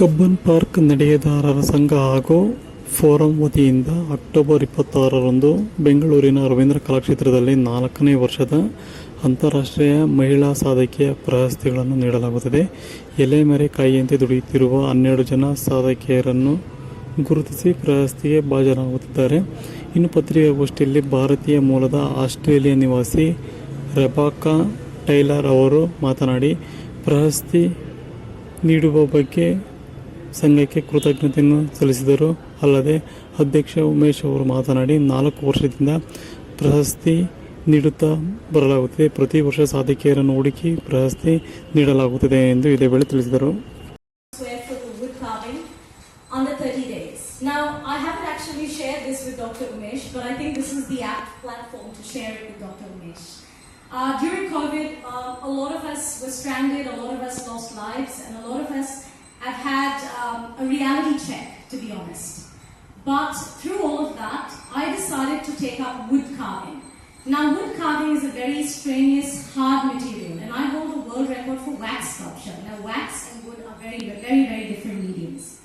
Cubbon park ನಡೆಯದಾರರ ಸಂಘ ಹಾಗೂ forum ವತಿಯಿಂದ ಅಕ್ಟೋಬರ್ ಇಪ್ಪತ್ತಾರರಂದು ಬೆಂಗಳೂರಿನ ರವೀಂದ್ರ ಕಲಾಕ್ಷೇತ್ರದಲ್ಲಿ ನಾಲ್ಕನೇ ವರ್ಷದ ಅಂತಾರಾಷ್ಟ್ರೀಯ ಮಹಿಳಾ ಸಾಧಕಿಯ ಪ್ರಶಸ್ತಿಗಳನ್ನು ನೀಡಲಾಗುತ್ತದೆ. ಎಲೆಮರೆ ಕಾಯಿಯಂತೆ ದುಡಿಯುತ್ತಿರುವ ಹನ್ನೆರಡು ಜನ ಸಾಧಕಿಯರನ್ನು ಗುರುತಿಸಿ ಪ್ರಶಸ್ತಿಗೆ ಭಾಜನರಾಗುತ್ತಿದ್ದಾರೆ ಇನ್ನು ಪತ್ರಿಕಾಗೋಷ್ಠಿಯಲ್ಲಿ ಭಾರತೀಯ ಮೂಲದ ಆಸ್ಟ್ರೇಲಿಯಾ ನಿವಾಸಿ ರೆಬಾಕಾ ಟೈಲರ್ ಅವರು ಮಾತನಾಡಿ, ಪ್ರಶಸ್ತಿ ನೀಡುವ ಬಗ್ಗೆ ಸಂಘಕ್ಕೆ ಕೃತಜ್ಞತೆಯನ್ನು ಸಲ್ಲಿಸಿದರು ಅಲ್ಲದೆ ಅಧ್ಯಕ್ಷ ಉಮೇಶ್ ಅವರು ಮಾತನಾಡಿ ನಾಲ್ಕು ವರ್ಷದಿಂದ ಪ್ರಶಸ್ತಿ ನೀಡುತ್ತಾ ಬರಲಾಗುತ್ತಿದೆ ಪ್ರತಿ ವರ್ಷ ಸಾಧಕಿಯರನ್ನು ಹುಡುಕಿ ಪ್ರಶಸ್ತಿ ನೀಡಲಾಗುತ್ತಿದೆ ಎಂದು ಇದೇ ವೇಳೆ ತಿಳಿಸಿದರು square foot of wood 30 days. Now, I haven't actually shared this with Dr. Umesh, but I think this is the apt platform to share it with Dr. Umesh. Uh, during COVID, uh, a lot of us were stranded, a lot of us lost lives, and a lot of us have had um, a reality check, to be honest. But through all of that, I decided to take up wood carving. Now, wood carving is a very strenuous, hard material, and I hold the world record for wax sculpture. Now, wax and wood are very, very, very different mediums.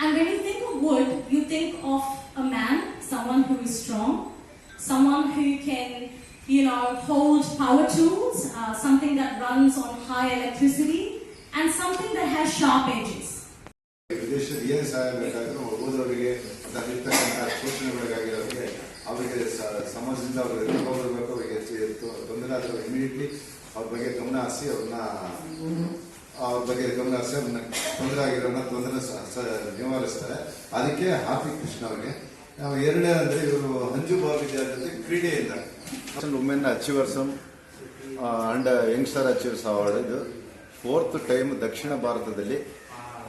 And when you think of wood, you think of a man, someone who is strong, someone who can, you know, hold power tools, uh, something that runs on high electricity, and something that has sharp edges. ವಿದೇಶದ ಏನು ಸಹಾಯ ಬೇಕಾದರೂ ಓದೋರಿಗೆ ಶೋಷಣೆಗಳಿಗಾಗಿರೋರಿಗೆ ಅವರಿಗೆ ಸಮಾಜದಿಂದ ಅವರಿಗೆ ಹೆಚ್ಚು ತೊ- ತೊಂದರೆ ಆದರೂ ಇಮಿಡಿಯೇಟ್ಲಿ ಅವ್ರ ಬಗ್ಗೆ ಗಮನ ಹರಿಸಿ ಅವ್ರನ್ನ ಅವ್ರ ಬಗ್ಗೆ ಗಮನ ಹರಿಸಿ ಅವ್ರನ್ನ ತೊಂದರೆ ಆಗಿರೋನ ತೊಂದರೆ ನಿವಾರಿಸ್ತಾರೆ. ಅದಕ್ಕೆ ಹಾರ್ದಿಕ್ ಕೃಷ್ಣ ಅವರಿಗೆ ನಾವು ಎರಡನೇ ಅಂದ್ರೆ ಇವರು ಹಂಜು ವಿದ್ಯಾರ್ಥಿ ಕ್ರೀಡೆಯಿಂದ. Women achievers and youngster achievers award ಇದು. ಫೋರ್ತ್ ಟೈಮ್ ದಕ್ಷಿಣ ಭಾರತದಲ್ಲಿ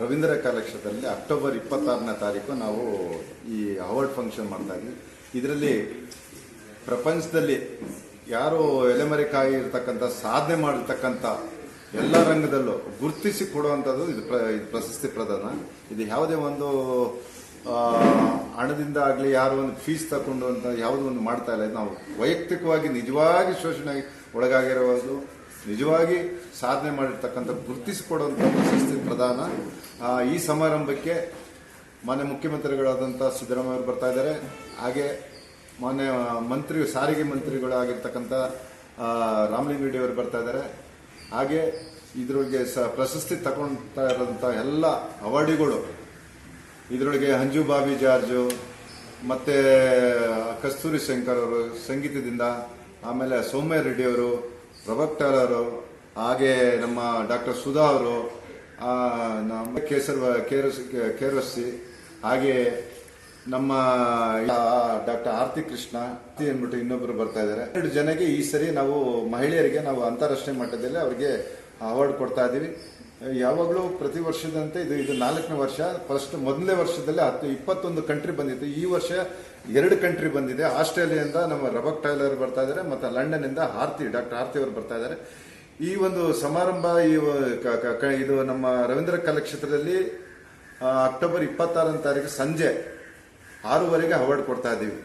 ರವೀಂದ್ರ ಕಲಾಕ್ಷೇತ್ರದಲ್ಲಿ ಅಕ್ಟೋಬರ್ ಇಪ್ಪತ್ತಾರನೇ ತಾರೀಕು ನಾವು ಈ ಅವಾರ್ಡ್ ಫಂಕ್ಷನ್ ಮಾಡ್ತಾ ಇದ್ವಿ. ಇದರಲ್ಲಿ ಪ್ರಪಂಚದಲ್ಲಿ ಯಾರು ಎಲೆಮರೆಕಾಯಿ ಇರತಕ್ಕಂಥ, ಸಾಧನೆ ಮಾಡಿರ್ತಕ್ಕಂಥ ಎಲ್ಲ ರಂಗದಲ್ಲೂ ಗುರುತಿಸಿ ಕೊಡುವಂಥದ್ದು ಇದು ಪ್ರ, ಇದು ಪ್ರಶಸ್ತಿ ಪ್ರದಾನ. ಇದು ಯಾವುದೇ ಒಂದು ಹಣದಿಂದ ಆಗಲಿ ಯಾರು ಒಂದು ಫೀಸ್ ತಗೊಂಡು ಅಂತ ಯಾವುದೋ ಒಂದು ಮಾಡ್ತಾ ಇಲ್ಲ. ನಾವು ವೈಯಕ್ತಿಕವಾಗಿ ನಿಜವಾಗಿ ಶೋಷಣೆ ಒಳಗಾಗಿರೋದು. ನಿಜವಾಗಿ ಸಾಧನೆ ಮಾಡಿರ್ತಕ್ಕಂಥ, ಗುರುತಿಸಿಕೊಡುವಂಥ ಪ್ರಶಸ್ತಿ ಪ್ರದಾನ ಈ ಸಮಾರಂಭಕ್ಕೆ ಮಾನ್ಯ ಮುಖ್ಯಮಂತ್ರಿಗಳಾದಂಥ ಸಿದ್ದರಾಮಯ್ಯ ಅವರು ಬರ್ತಾ ಇದ್ದಾರೆ. ಹಾಗೆ ಮಾನ್ಯ ಮಂತ್ರಿ, ಸಾರಿಗೆ ಮಂತ್ರಿಗಳಾಗಿರ್ತಕ್ಕಂಥ ರಾಮಲಿಂಗ ರೆಡ್ಡಿ ಅವರು ಬರ್ತಾ ಇದ್ದಾರೆ. ಹಾಗೆ ಇದರೊಳಗೆ ಸ, ಪ್ರಶಸ್ತಿ ತಗೊಳ್ತಾ ಇರೋಂಥ ಎಲ್ಲ ಅವಾರ್ಡಿಗಳು, ಇದರೊಳಗೆ ಹಂಜು ಬಾಬಿ ಜಾರ್ಜು, ಮತ್ತೆ ಕಸ್ತೂರಿ ಶಂಕರ್ ಅವರು ಸಂಗೀತದಿಂದ, ಆಮೇಲೆ ಸೌಮ್ಯ ರೆಡ್ಡಿ ಪ್ರಭಕ್ಟರ್ ಅವರು ಹಾಗೆ ನಮ್ಮ ಡಾಕ್ಟರ್ ಸುಧಾ ಅವರು ನಮ್ಮ ಕೇಸರ್ ಕೇರಸ್, ಕೇರಸ್ಸಿ, ಹಾಗೆ ನಮ್ಮ ಡಾಕ್ಟರ್ ಆರ್ತಿ ಕೃಷ್ಣ ಅಂದ್ಬಿಟ್ಟು ಇನ್ನೊಬ್ಬರು ಬರ್ತಾ ಇದ್ದಾರೆ. ಎರಡು ಜನಕ್ಕೆ ಈ ಸರಿ ನಾವು ಮಹಿಳೆಯರಿಗೆ ನಾವು ಅಂತಾರಾಷ್ಟ್ರೀಯ ಮಟ್ಟದಲ್ಲಿ ಅವರಿಗೆ ಅವಾರ್ಡ್ ಕೊಡ್ತಾ ಇದ್ದೀವಿ ಯಾವಾಗಲೂ ಪ್ರತಿ ವರ್ಷದಂತೆ ಇದು ಇದು ನಾಲ್ಕನೇ ವರ್ಷ, ಫಸ್ಟ್ ಮೊದಲನೇ ವರ್ಷದಲ್ಲಿ ಹತ್ತು ಇಪ್ಪತ್ತೊಂದು ಕಂಟ್ರಿ ಬಂದಿತ್ತು. ಈ ವರ್ಷ ಎರಡು ಕಂಟ್ರಿ ಬಂದಿದೆ. ಆಸ್ಟ್ರೇಲಿಯಾದಿಂದ ನಮ್ಮ ರಬಕ್ ಟೈಲರ್ ಬರ್ತಾ ಇದ್ದಾರೆ, ಮತ್ತು ಲಂಡನ್ ಇಂದ ಆರ್ತಿ ಡಾಕ್ಟರ್ ಆರ್ತಿ ಅವರು ಬರ್ತಾ ಇದ್ದಾರೆ. ಈ ಒಂದು ಸಮಾರಂಭ ಈ ಇದು ನಮ್ಮ ರವೀಂದ್ರ ಕಲಾಕ್ಷೇತ್ರದಲ್ಲಿ ಅಕ್ಟೋಬರ್ ಇಪ್ಪತ್ತಾರನೇ ತಾರೀಕು ಸಂಜೆ ಆರೂವರೆಗೆ ಅವಾರ್ಡ್ ಕೊಡ್ತಾ ಇದ್ದೀವಿ.